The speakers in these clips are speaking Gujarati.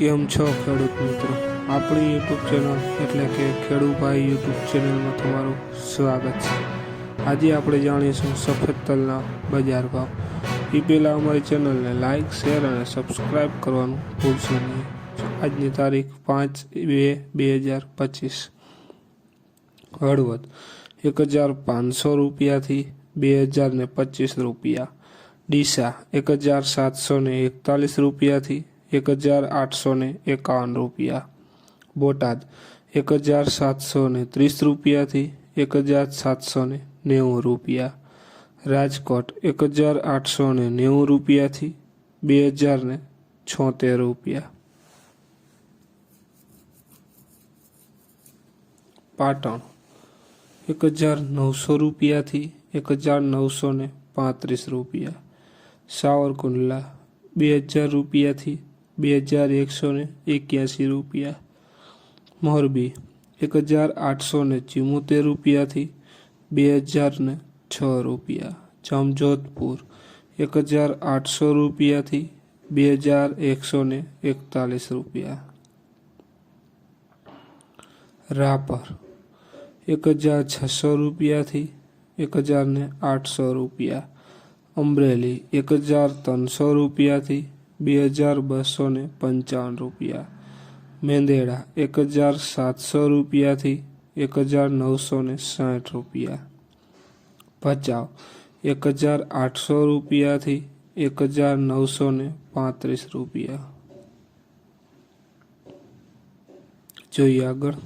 કેમ છો ખેડૂત મિત્રો? આપણી યુટ્યુબ ચેનલ એટલે કે ખેડૂભાઈ યુટ્યુબ ચેનલમાં તમારું સ્વાગત છે. આજે આપણે જાણીશું સફેદ તલના બજાર ભાવ. એ પહેલાં અમારી ચેનલને લાઇક શેર અને સબસ્ક્રાઈબ કરવાનું ભૂલશો નહીં. આજની તારીખ પાંચ બે બે હજાર પચીસ. હળવદ એક હજાર પાંચસો રૂપિયાથી બે હજાર ને પચીસ રૂપિયા. ડીસા એક હજાર સાતસો એકતાલીસ રૂપિયાથી એક હજાર આઠસો ને એકાવન રૂપિયા બોટાદ એક હજાર સાતસો ને ત્રીસ રૂપિયાથી એક હજાર સાતસો ને નેવું રૂપિયા રાજકોટ એક હજાર આઠસો ને નેવું રૂપિયાથી બે હજાર ને છોતેર રૂપિયા પાટણ એક હજાર નવસો રૂપિયાથી એક હજાર નવસો ને પાંત્રીસ રૂપિયા સાવરકુંડલા બે હજાર રૂપિયાથી બે હજાર એકસો ને એક્યાસી રૂપિયા મોરબી એક હજાર આઠસો ને ચુમ્મોતેર રૂપિયાથી બે હજાર ને છ રૂપિયા જામજોધપુર એક હજાર આઠસો રૂપિયાથી બે હજાર એકસો ને એકતાલીસ રૂપિયા રાપર એક હજાર છસો રૂપિયાથી એક હજાર ને આઠસો રૂપિયા અમરેલી એક હજાર ત્રણસો રૂપિયાથી બે હજાર બસો ને પંચાવન રૂપિયા મેંદેડા એક હજાર સાતસો રૂપિયાથી એક હજાર નવસો ને સાઠ રૂપિયા ભચાઉ એક હજાર આઠસો રૂપિયાથી એક હજાર નવસો ને પાંત્રીસ રૂપિયા જોઈએ આગળ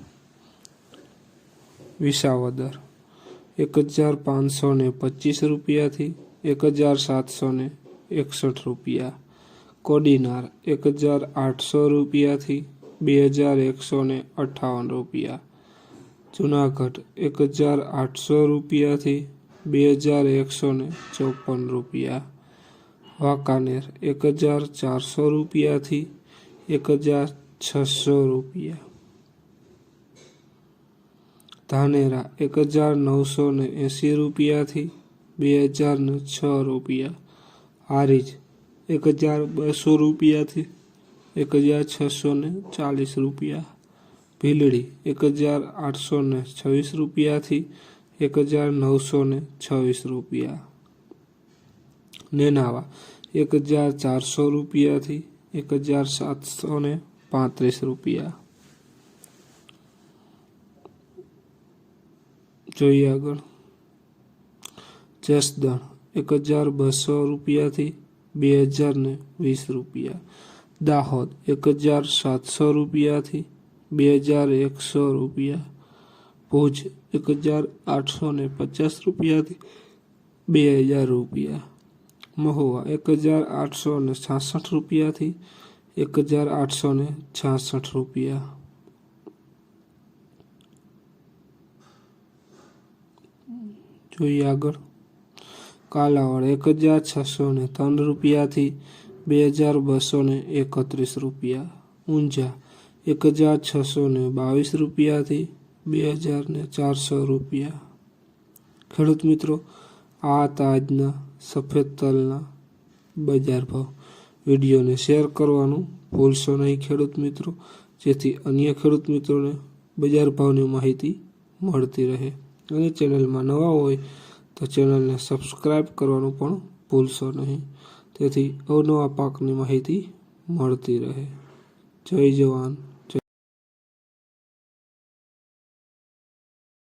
વિસાવદર એક હજાર પાંચસો ને પચીસ રૂપિયાથી એક હજાર સાતસો ને એકસઠ રૂપિયા કોડીનાર એક હજાર આઠસો રૂપિયાથી બે હજાર એકસો ને અઠ્ઠાવન રૂપિયા. જુનાગઢ એક હજાર આઠસો રૂપિયાથી બે હજાર એકસો ને ચોપન રૂપિયા. વાંકાનેર એક હજાર ચારસો રૂપિયાથી એક હજાર છસો રૂપિયા. ધાનેરા એક હજાર નવસો ને એંસી રૂપિયાથી બે હજાર ને છ રૂપિયા. હારીજ એક હજાર બસો રૂપિયાથી એક હજાર છસો ને ચાલીસ રૂપિયા. ભીલડી એક હજાર આઠસો ને છવ્વીસ રૂપિયાથી એક હજાર નવસો ને છવ્વીસ રૂપિયા. નેનાવા એક હજાર ચારસો રૂપિયાથી એક હજાર સાતસો ને પાંત્રીસ રૂપિયા. જોઈએ આગળ. જસદણ એક હજાર બસો રૂપિયાથી બે હજાર ને વીસ રૂપિયા દાહોદ એક હજાર સાતસો રૂપિયાથી બે હજાર એકસો રૂપિયા ભુજ એક હજાર આઠસો ને પચાસ રૂપિયાથી બે હજાર રૂપિયા મહુવા એક હજાર આઠસો ને છાસઠ રૂપિયાથી એક હજાર આઠસો ને છાસઠ રૂપિયા જોઈએ આગળ કાલાવડ એક હજાર છસો ને ત્રણ રૂપિયાથી બે હજાર બસો ને એકત્રીસ રૂપિયા. ઊંઝા એક હજાર છસો ને બાવીસ રૂપિયાથી બે હજાર ને ચારસો રૂપિયા. ખેડૂત મિત્રો, આ તાજના સફેદ તલના બજાર ભાવ. વિડીયોને શેર કરવાનું ભૂલશો નહીં ખેડૂત મિત્રો, જેથી અન્ય ખેડૂત મિત્રોને બજાર ભાવની માહિતી મળતી રહે. અને ચેનલમાં નવા હોય તો ચેનલને સબસ્ક્રાઈબ કરવાનું પણ ભૂલશો નહીં. તેથી અવનવા પાકની માહિતી મળતી રહે. જય જવાન.